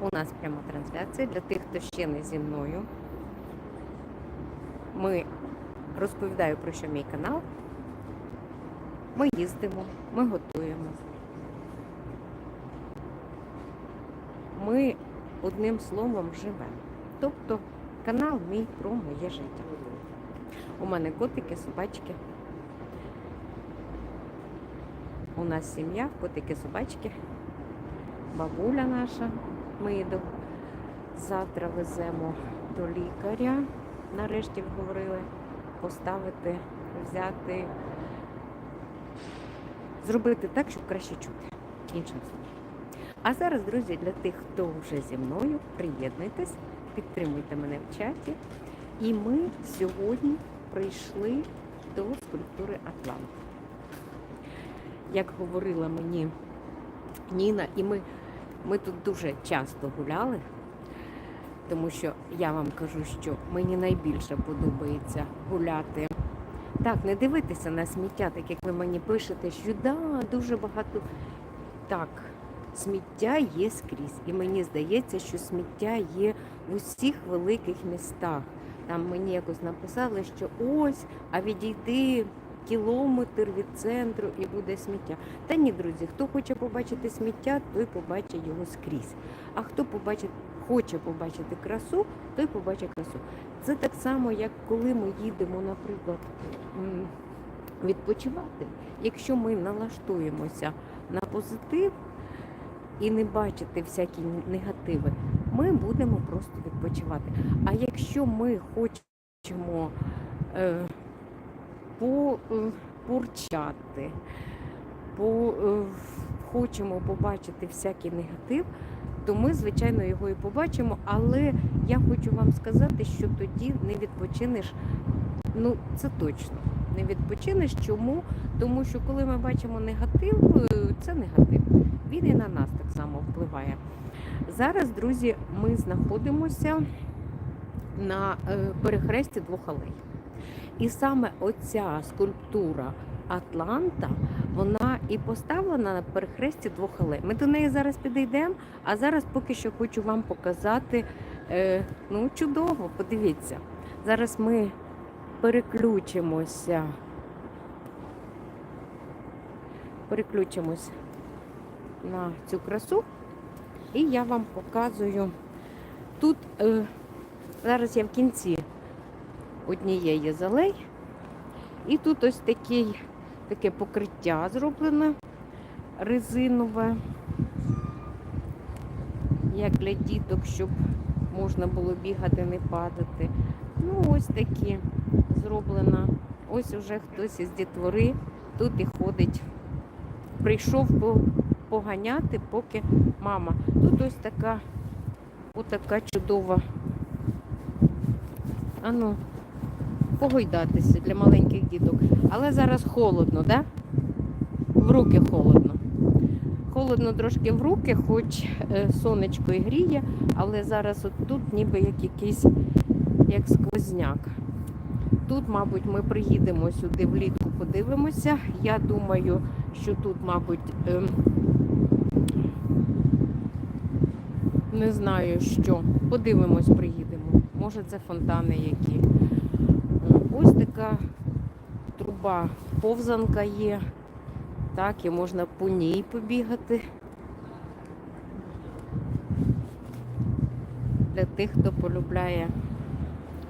У нас пряма трансляція для тих, хто ще не зі мною. Ми розповідаю про що мій канал. Ми їздимо, ми готуємо. Ми одним словом живемо. Тобто канал мій про моє життя. У мене котики, собачки. У нас сім'я, котики, собачки. Бабуля наша, ми до завтра веземо до лікаря. Нарешті говорили поставити, взяти, зробити так, щоб краще чути. Іншим словом. А зараз, друзі, для тих, хто вже зі мною, приєднуйтесь, підтримуйте мене в чаті. І ми сьогодні прийшли до скульптури Атлант. Як говорила мені Ніна, і ми, ми тут дуже часто гуляли, тому що я вам кажу, що мені найбільше подобається гуляти. Так, не дивитися на сміття, так як ви мені пишете, що да, дуже багато. Так, сміття є скрізь. І мені здається, що сміття є в усіх великих містах. Там мені якось написали, що ось, а відійди кілометр від центру і буде сміття. Та ні, друзі, хто хоче побачити сміття, той побачить його скрізь. А хто побачить, хоче побачити красу, той побачить красу. Це так само, як коли ми їдемо, наприклад, відпочивати. Якщо ми налаштуємося на позитив і не бачити всякі негативи, ми будемо просто відпочивати. А якщо ми хочемо е, по, е, по, е, хочемо побачити всякий негатив, то ми, звичайно, його і побачимо. Але я хочу вам сказати, що тоді не відпочинеш. Ну, це точно. Не відпочинеш. Чому? Тому що коли ми бачимо негатив, е, це негатив. Він і на нас так само впливає. Зараз, друзі, ми знаходимося на перехресті двох алей. І саме оця скульптура Атланта, вона і поставлена на перехресті двох алей. Ми до неї зараз підійдемо, а зараз поки що хочу вам показати. Е, ну, чудово, подивіться. Зараз ми переключимося. Переключимось на цю красу. І я вам показую. Тут е, зараз я в кінці однієї з алей. І тут ось такий, таке покриття зроблене резинове, як для діток, щоб можна було бігати, не падати. Ну, ось такі зроблено. Ось уже хтось із дітвори тут і ходить. Прийшов поганяти, поки мама. Тут ось така, отака чудова. Ану, погойдатися для маленьких діток. Але зараз холодно, да? В руки холодно. Холодно трошки в руки, хоч е, сонечко і гріє, але зараз от тут ніби як якийсь як сквозняк. Тут, мабуть, ми приїдемо сюди влітку, подивимося. Я думаю, що тут, мабуть, ем, не знаю що. Подивимось, приїдемо. Може це фонтани які. Ось така труба, повзанка є. Так, і можна по ній побігати. Для тих, хто полюбляє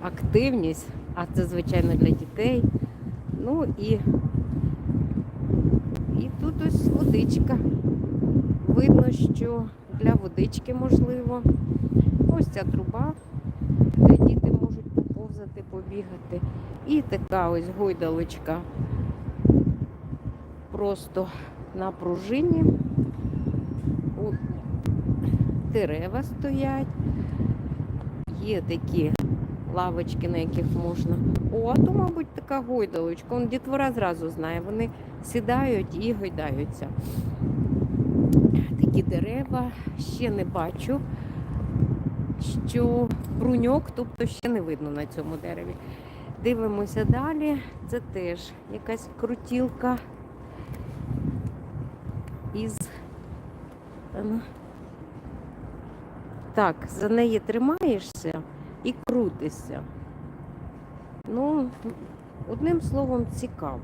активність, а це, звичайно, для дітей. Ну і, і тут ось водичка. Видно, що для водички можливо. Ось ця труба, можуть поповзати, побігати. І така ось гойдалочка просто на пружині. Дерева стоять. Є такі лавочки, на яких можна. О, а то, мабуть, така гойдалочка. Он дітвора зразу знає, вони сідають і гойдаються. Такі дерева ще не бачу, що бруньок, тобто ще не видно на цьому дереві. Дивимося далі. Це теж якась крутілка із. ну, так за неї тримаєшся і крутишся. Ну, одним словом, цікаво.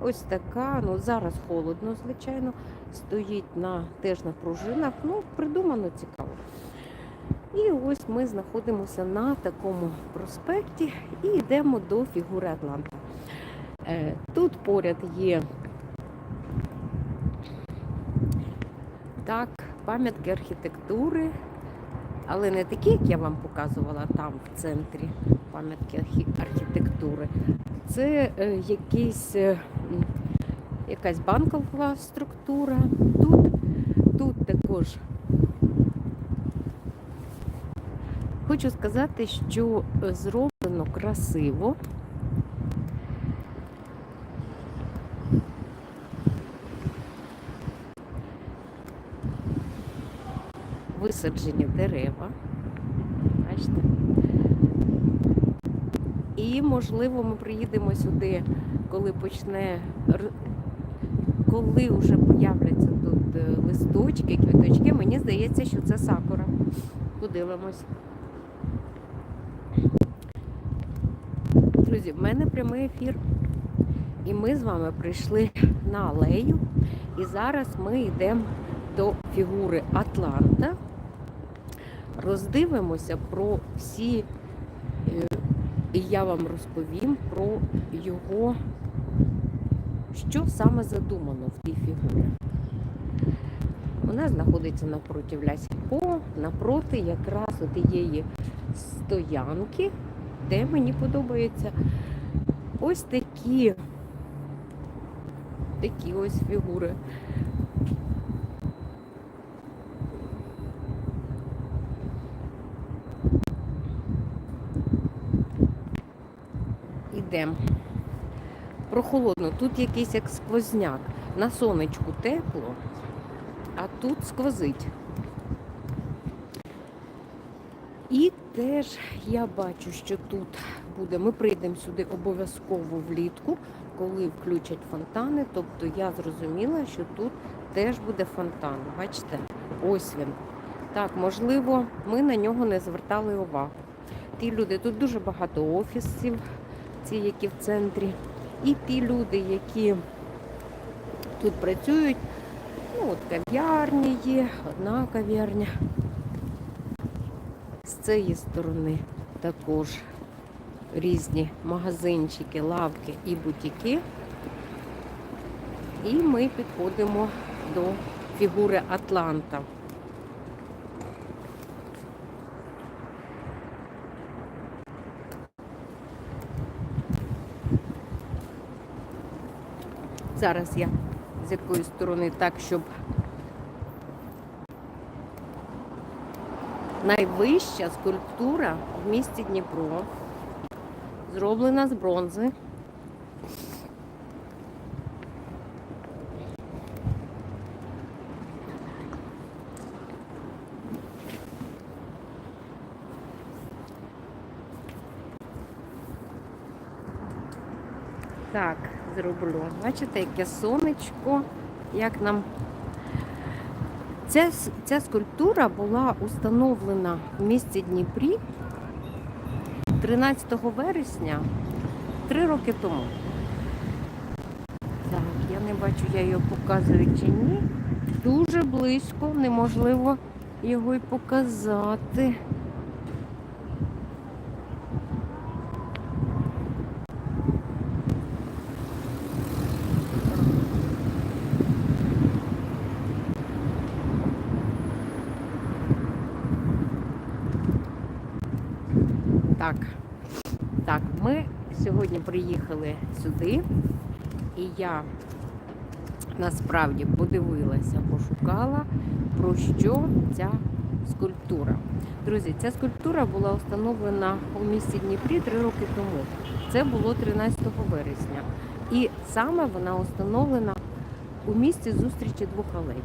Ось така, ну зараз холодно, звичайно, стоїть на теж на пружинах. Ну, придумано цікаво. І ось ми знаходимося на такому проспекті і йдемо до фігури Атланта. Е, Тут поряд є так, пам'ятки архітектури, але не такі, як я вам показувала там в центрі пам'ятки архітектури. Це е, якийсь, е, якась банкова структура. Тут, тут також хочу сказати, що е, зроблено красиво. Висаджені дерева. Бачите? І, можливо, ми приїдемо сюди, коли почне коли вже появляться тут е, листочки, квіточки. Мені здається, що це сакура. Подивимось. Друзі, в мене прямий ефір. І ми з вами прийшли на алею. І зараз ми йдемо до фігури Атланта. Роздивимося про всі, е, і я вам розповім про його, що саме задумано в тій фігурі. Вона знаходиться напроти Лясіпо, напроти якраз тієї стоянки, де мені подобаються ось такі, такі ось фігури. Ідемо. Прохолодно, тут якийсь як сквозняк. На сонечку тепло, а тут сквозить. І теж я бачу, що тут буде. Ми прийдемо сюди обов'язково влітку, коли включать фонтани. Тобто я зрозуміла, що тут теж буде фонтан. Бачите? Ось він. Так, можливо, ми на нього не звертали увагу. Ті люди, тут дуже багато офісів, ці, які в центрі. І ті люди, які тут працюють, ну от кав'ярні є, одна кав'ярня. Цієї сторони також різні магазинчики, лавки і бутіки. І ми підходимо до фігури Атланта. Зараз я з якої сторони так, щоб найвища скульптура в місті Дніпро. Зроблена з бронзи. Так, зроблю. Бачите, яке сонечко, як нам. Ця, ця скульптура була установлена в місті Дніпрі 13 вересня, три роки тому. Так, я не бачу, я його показую чи ні. Дуже близько, неможливо його й показати. Так, так, ми сьогодні приїхали сюди, і я насправді подивилася, пошукала, про що ця скульптура. Друзі, ця скульптура була встановлена у місті Дніпрі три роки тому. Це було 13 вересня. І саме вона встановлена у місці зустрічі двох алей.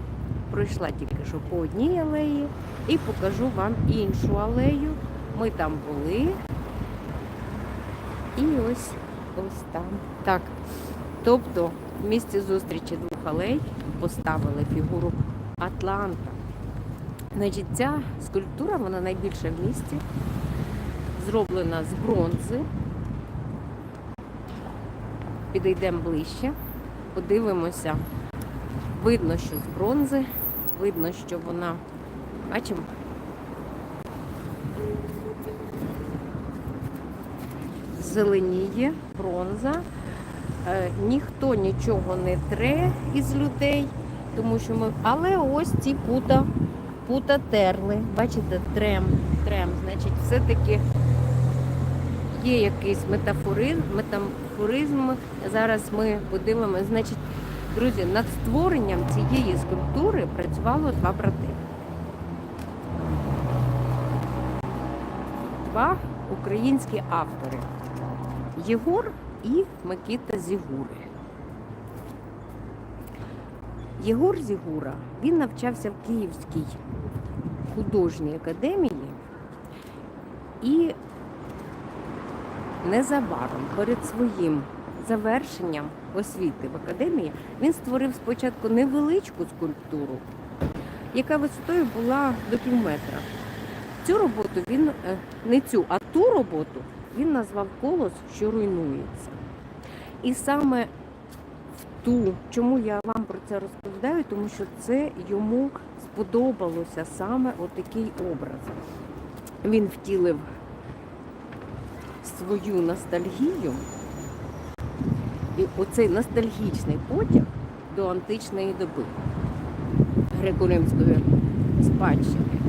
Пройшла тільки що по одній алеї і покажу вам іншу алею. Ми там були. І ось ось там. Так. Тобто в місці зустрічі двох алей поставили фігуру Атланта. Значить, ця скульптура, вона найбільша в місті, зроблена з бронзи. Підійдемо ближче, подивимося. Видно, що з бронзи, видно, що вона, бачимо, зеленіє бронза. Е, ніхто нічого не тре із людей, тому що ми. Але ось ці пута, пута терли. Бачите, трем, трем. Значить, все-таки є якийсь метафоризм, метафоризм. Зараз ми подивимося. Значить, друзі, над створенням цієї скульптури працювало два брати. Два українські автори. Єгор і Микита Зігури. Єгор Зігура він навчався в Київській художній академії і незабаром перед своїм завершенням освіти в академії він створив спочатку невеличку скульптуру, яка висотою була до півметра. Цю роботу він е, не цю, а ту роботу він назвав колос, що руйнується. І саме в ту, чому я вам про це розповідаю, тому що це йому сподобалося саме отакий образ. Він втілив свою ностальгію, і оцей ностальгічний потяг до античної доби греко-римської спадщини.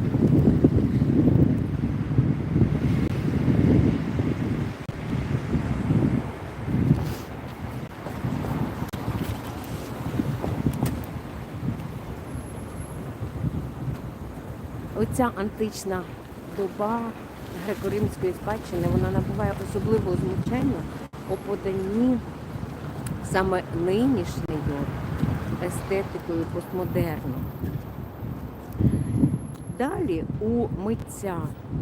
Оця антична доба греко-римської спадщини вона набуває особливого звучання у поданні саме нинішньою естетикою постмодерну. Далі у митця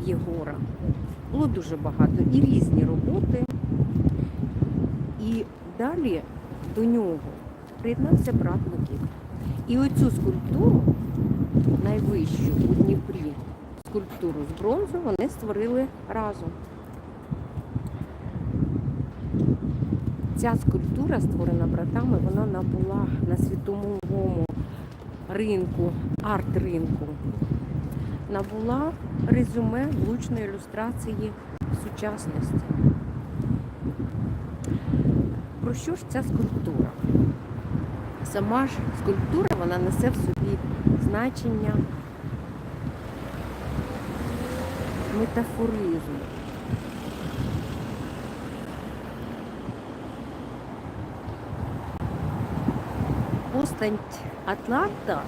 Єгора було дуже багато і різні роботи. І далі до нього приєднався брат Микита. І оцю скульптуру, найвищу у Дніпрі, скульптуру з бронзу, вони створили разом. Ця скульптура, створена братами, вона набула на світовому ринку, арт-ринку, набула резюме влучної ілюстрації сучасності. Про що ж ця скульптура? Сама ж скульптура вона несе в собі значення метафоризму. Постать Атланта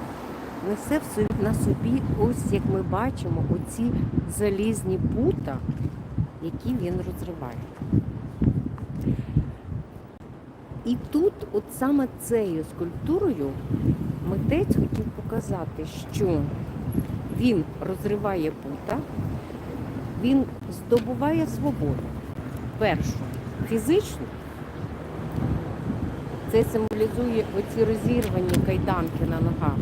несе на собі, ось як ми бачимо, оці залізні пута, які він розриває. І тут, от саме цією скульптурою, митець хотів показати, що він розриває пута, він здобуває свободу. Першу фізичну, це символізує оці розірвані кайданки на ногах.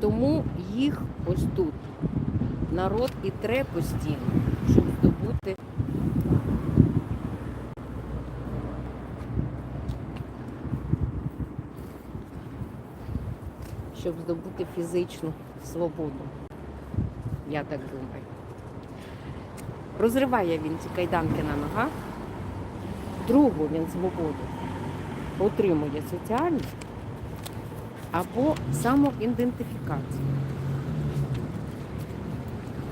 Тому їх ось тут народ і тре постійно, щоб здобути щоб здобути фізичну свободу. Я так думаю. Розриває він ці кайданки на ногах, другу він свободу отримує соціальну або самоідентифікацію.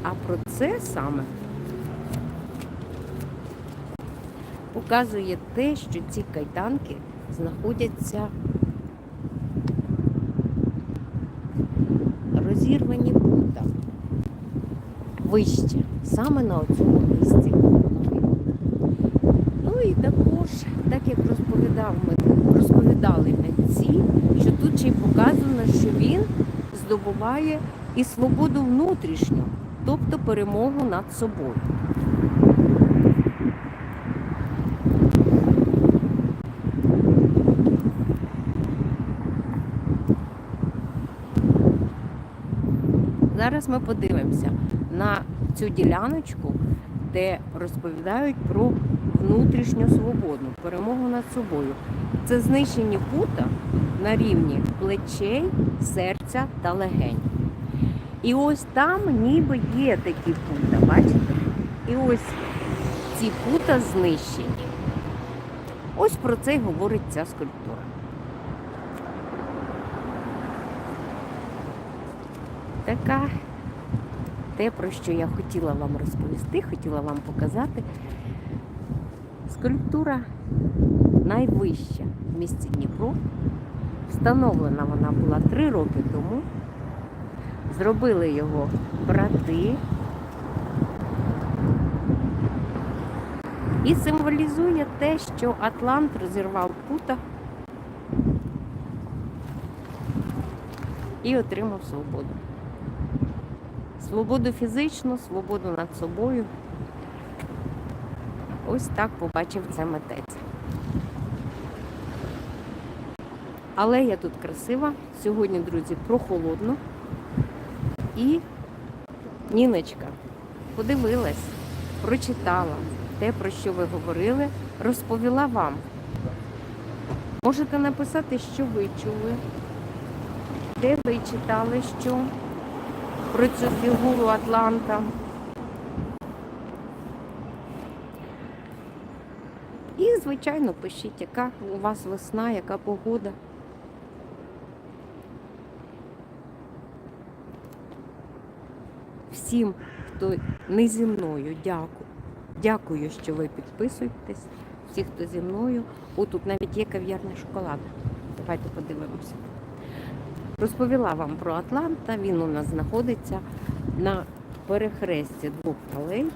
А про це саме показує те, що ці кайданки знаходяться розірвані пута вище, саме на цьому місці. Ну і також, так як розповідав ми, розповідали митці, що тут ще й показано, що він здобуває і свободу внутрішню, тобто перемогу над собою. зараз ми подивимося на цю діляночку, де розповідають про внутрішню свободу, перемогу над собою. Це знищені пута на рівні плечей, серця та легень. І ось там ніби є такі пута, бачите? І ось ці пута знищені. Ось про це й говорить ця скульптура. Така те, про що я хотіла вам розповісти, хотіла вам показати. Скульптура найвища в місті Дніпро. Встановлена вона була три роки тому. Зробили його брати. І символізує те, що Атлант розірвав пута і отримав свободу. Свободу фізичну, свободу над собою. Ось так побачив це митець. Але я тут красива. Сьогодні, друзі, прохолодно. І Ніночка подивилась, прочитала те, про що ви говорили, розповіла вам. Можете написати, що ви чули, де ви читали що про цю фігуру Атланта. І, звичайно, пишіть, яка у вас весна, яка погода. Всім, хто не зі мною, дякую. Дякую, що ви підписуєтесь. Всі, хто зі мною. О, тут навіть є кав'ярня шоколаду. Давайте подивимося. Розповіла вам про Атланта. Він у нас знаходиться на перехресті двох алей.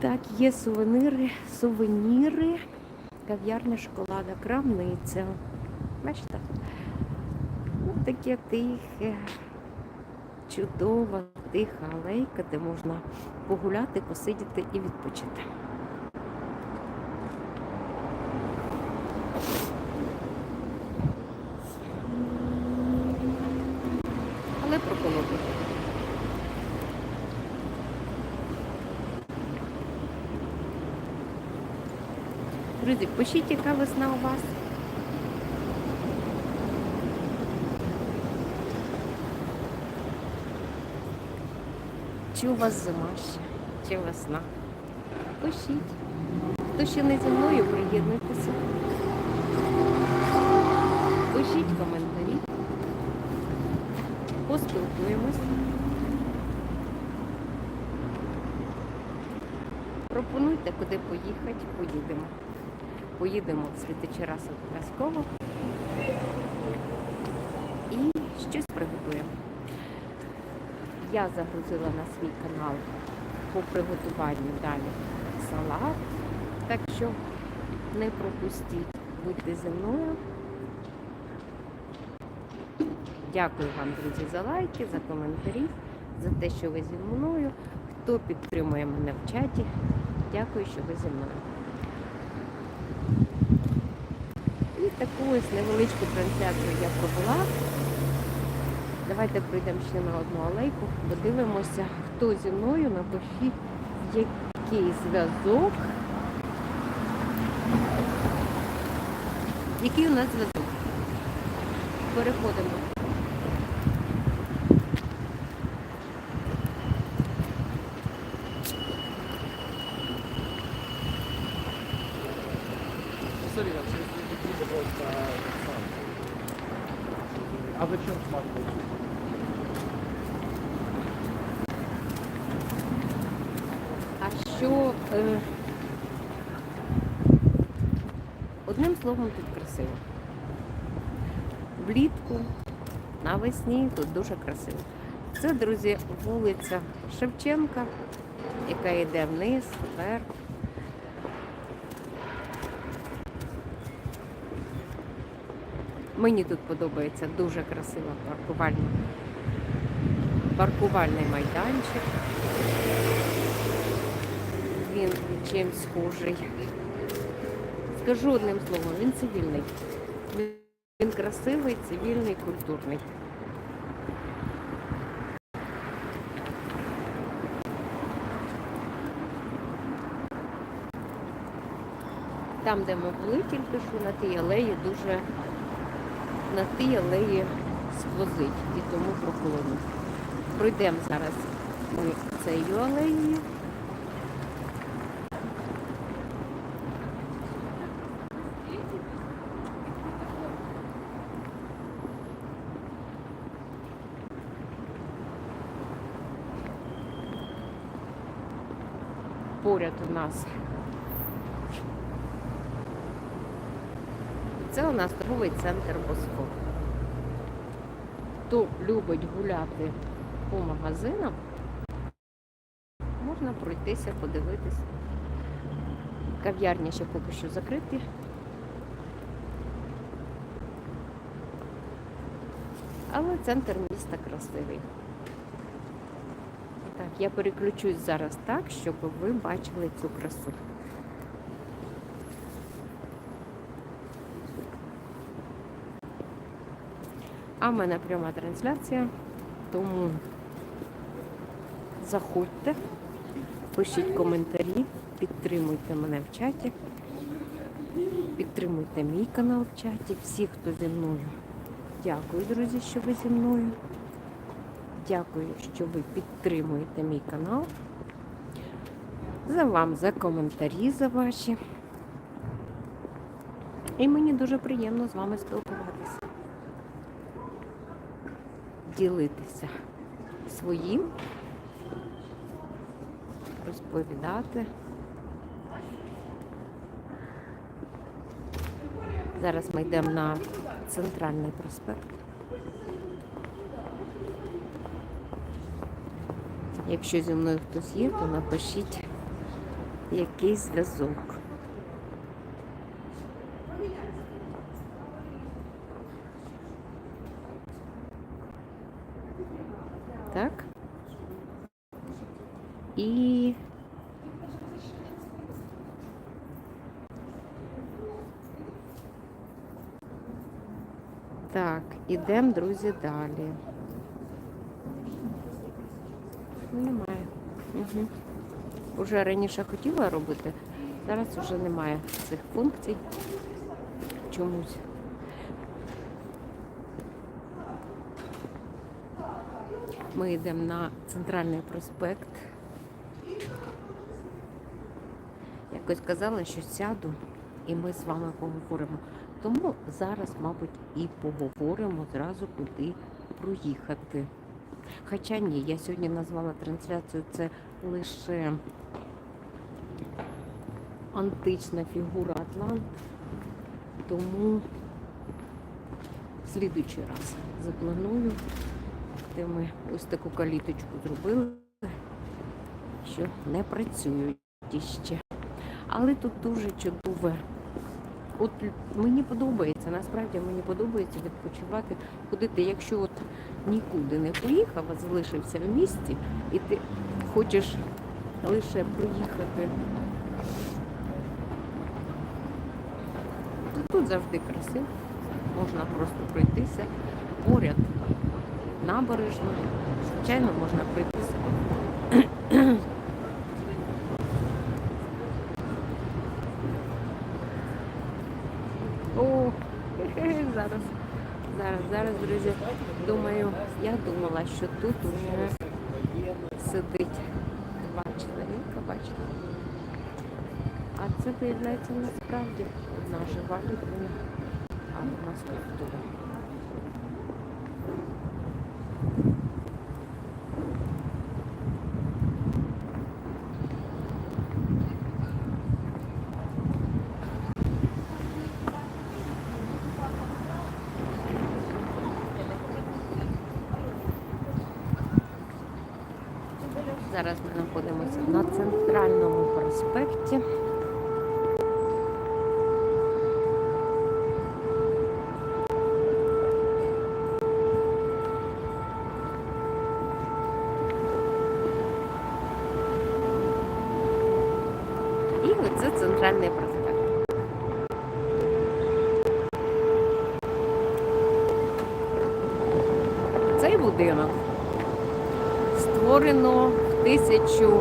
Так, є сувенири, сувеніри, кав'ярня шоколада, крамниця. Бачите? Ось таке тихе, чудова, тиха алейка, де можна погуляти, посидіти і відпочити. Але прохолодно. Друзі, пишіть, яка весна у вас. Чи у вас зима ще, чи весна? Пишіть. Хто ще не зі мною, приєднуйтеся. Пишіть коментарі. Поспілкуємось. Пропонуйте, куди поїхати, поїдемо. Поїдемо в Святичерасов обов'язково і щось приготуємо. Я загрузила на свій канал по приготуванню далі салат. Так що не пропустіть, будьте зі мною. Дякую вам, друзі, за лайки, за коментарі, за те, що ви зі мною. Хто підтримує мене в чаті, дякую, що ви зі мною. І таку ось невеличку трансляцію я провела. Давайте прийдемо ще на одну алейку, подивимося, хто зі мною, напишіть, який зв'язок. Який у нас зв'язок? Переходимо. Смотри, там через YouTube просто сам. А зачем смартфон? А що е, одним словом тут красиво. Влітку, навесні тут дуже красиво. Це, друзі, вулиця Шевченка, яка йде вниз, вверх. Мені тут подобається дуже красива паркувальна. Паркувальний майданчик. він чимсь схожий. Скажу одним словом, він цивільний. Він красивий, цивільний, культурний. Там, де ми були тільки що на тій алеї, дуже на тій алеї сквозить і тому прохолодно. Пройдемо зараз ми цією алеєю. Поряд у нас. Це у нас торговий центр Босфор. Хто любить гуляти по магазинам, можна пройтися, подивитись. Кав'ярні ще поки що закриті. Але центр міста красивий. Так, я переключусь зараз так, щоб ви бачили цю красу. А в мене пряма трансляція, тому заходьте, пишіть коментарі, підтримуйте мене в чаті, підтримуйте мій канал в чаті, всі, хто зі мною. Дякую, друзі, що ви зі мною. Дякую, що ви підтримуєте мій канал. За вам, за коментарі, за ваші. І мені дуже приємно з вами спілкуватися. Ділитися своїм, розповідати. Зараз ми йдемо на центральний проспект. Якщо зі мною хтось є, то напишіть якийсь зв'язок. Так. І так, ідемо, друзі, далі. Ну, Немає. Угу. Уже раніше хотіла робити, зараз вже немає цих функцій. Чомусь. Ми йдемо на центральний проспект. Якось казала, що сяду і ми з вами поговоримо. Тому зараз, мабуть, і поговоримо зразу, куди проїхати. Хоча ні, я сьогодні назвала трансляцію це лише антична фігура Атлант, тому в слідуючий раз запланую, де ми ось таку каліточку зробили, що не працюють іще. Але тут дуже чудове. От мені подобається, насправді мені подобається відпочивати, ходити, якщо от нікуди не поїхав, а залишився в місті, і ти хочеш лише проїхати. Тут завжди красиво, можна просто пройтися поряд набережно. Звичайно, можна пройтися. О, зараз, зараз, зараз, друзі, думаю, я думала, що тут уже сидить два чоловіка, бачите. А це виявляється насправді одна жива людина, а у нас скульптура. Зараз ми знаходимося на центральному проспекті. І оце центральний проспект. Цей будинок створено в тисячу.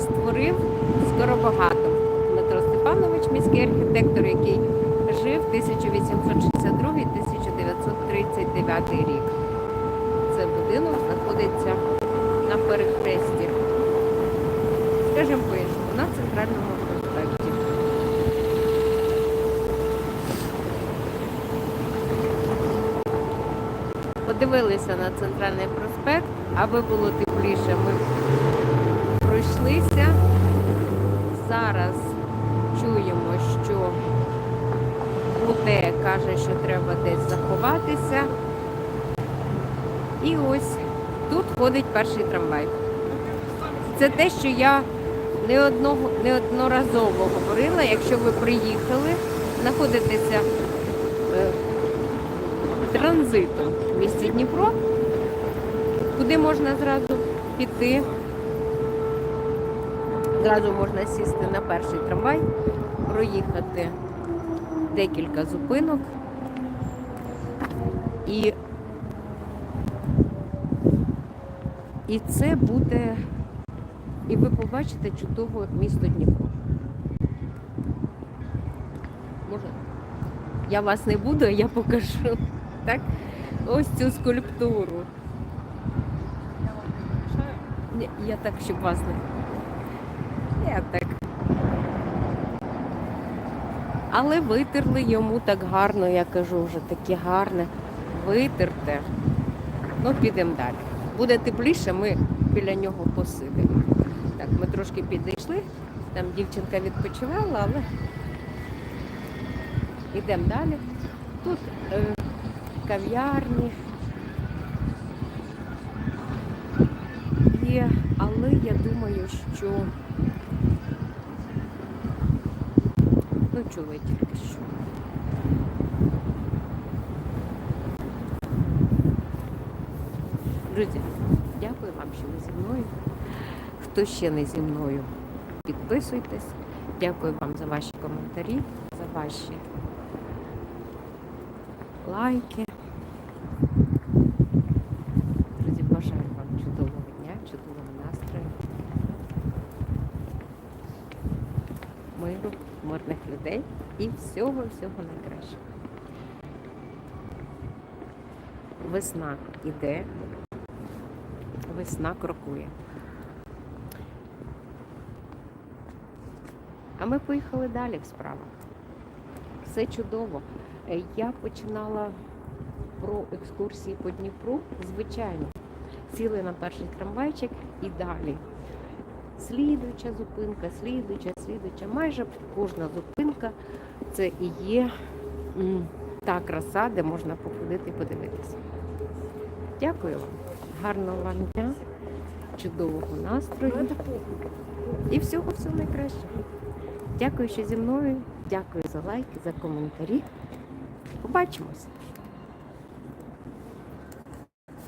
Створив Скоробагато Дмитро Степанович, міський архітектор, який жив 1862-1939 рік. Це будинок знаходиться на перехресті, скажімо по-іншому, на центральному проспекті. Подивилися на центральний проспект, аби було тепліше. Ми пройшлися. Зараз чуємо, що УТ каже, що треба десь заховатися. І ось тут ходить перший трамвай. Це те, що я не одного, неодноразово говорила, якщо ви приїхали, знаходитеся е, транзитом місті Дніпро, куди можна зразу піти. Зразу можна сісти на перший трамвай, проїхати декілька зупинок і, і це буде, і ви побачите чудове місто Дніпро. Може, я вас не буду, я покажу. Так? Ось цю скульптуру. Ні, Я так, щоб вас не. Я так. Але витерли йому так гарно, я кажу вже таке гарне. Витерте. Ну, підемо далі. Буде тепліше, ми біля нього посидимо. Так, ми трошки підійшли. Там дівчинка відпочивала, але йдемо далі. Тут е, кав'ярні є, але я думаю, що ну чули тільки що. Друзі, дякую вам, що ви зі мною. Хто ще не зі мною, підписуйтесь. Дякую вам за ваші коментарі, за ваші лайки. Друзі, бажаю вам чудового дня, чудового настрою, миру, мирних людей і всього-всього найкращого. Весна іде, весна крокує. А ми поїхали далі в справах. Все чудово. Я починала про екскурсії по Дніпру, звичайно. Сіли на перший трамвайчик і далі. Слідуюча зупинка, слідуюча, слідуюча. Майже кожна зупинка це і є та краса, де можна походити і подивитися. Дякую вам. Гарного вам дня, чудового настрою і всього всього найкращого. Дякую, що зі мною. Дякую за лайки, за коментарі. Побачимось!